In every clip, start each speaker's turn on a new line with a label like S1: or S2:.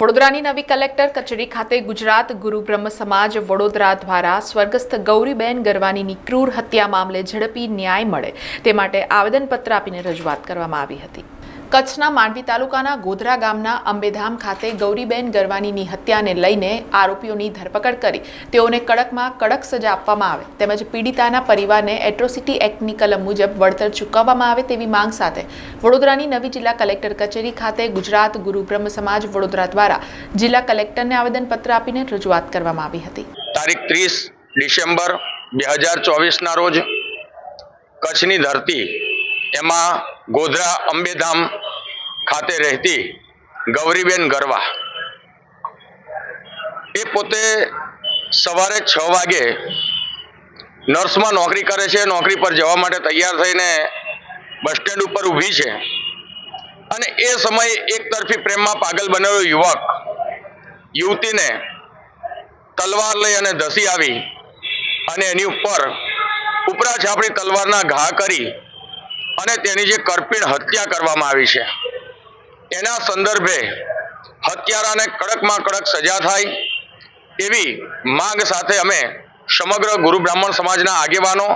S1: વડોદરાની નવી કલેક્ટર કચેરી ખાતે ગુજરાત ગુરુ બ્રહ્મ સમાજ વડોદરા દ્વારા સ્વર્ગસ્થ ગૌરીબેન ગરવાનીની ક્રૂર હત્યા મામલે ઝડપી ન્યાય મળે તે માટે આવેદનપત્ર આપીને રજૂઆત કરવામાં આવી હતી. કચ્છના માંડવી તાલુકાના ગોધરા ગામના અંબેધામ ખાતે ગૌરીબેન ગરવાનીની હત્યાને લઈને આરોપીઓની ધરપકડ કરી. તેઓને કડકમાં કડક સજા આપવામાં આવે તેમજ પીડિતાના પરિવારને એટ્રોસિટી એક્ટની કલમ મુજબ વળતર ચૂકવવામાં આવે તેવી માંગ સાથે વડોદરાની નવી જિલ્લા કલેક્ટર કચેરી ખાતે ગુજરાત ગુરુ બ્રહ્મ સમાજ વડોદરા દ્વારા જિલ્લા કલેક્ટરને આવેદનપત્ર આપીને રજૂઆત કરવામાં આવી હતી.
S2: તારીખ ત્રીસ ડિસેમ્બર બે હજાર ચોવીસના રોજ કચ્છની ધરતી એમાં ગોધરા અંબેધામ ખાતે રહેતી ગૌરીબેન ગરવા. એ પોતે સવારે છ વાગે નર્સમાં નોકરી કરે છે. નોકરી પર જવા માટે તૈયાર થઈને બસ સ્ટેન્ડ ઉપર ઊભી છે. અને એ સમયે એક તરફી પ્રેમમાં પાગલ બનેલો યુવક યુવતીને તલવાર લઈ અને ધસી આવી અને એની ઉપર ઉપરા છાપડી તલવારના ઘા કરી અને તેની જે કરપીણ હત્યા કરવામાં આવી છે. એના સંદર્ભે હત્યારાને કડકમાં કડક સજા થાય એવી માંગ સાથે અમે સમગ્ર ગુરુ બ્રાહ્મણ સમાજના આગેવાનો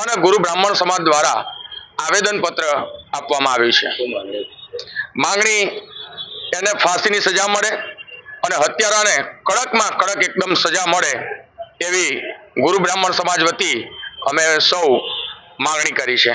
S2: અને ગુરુ બ્રાહ્મણ સમાજ દ્વારા આવેદનપત્ર આપવામાં આવ્યું છે. માંગણી એને ફાંસીની સજા મળે અને હત્યારાને કડકમાં કડક એકદમ સજા મળે એવી ગુરુ બ્રાહ્મણ સમાજ વતી અમે સૌ માંગણી કરી છે.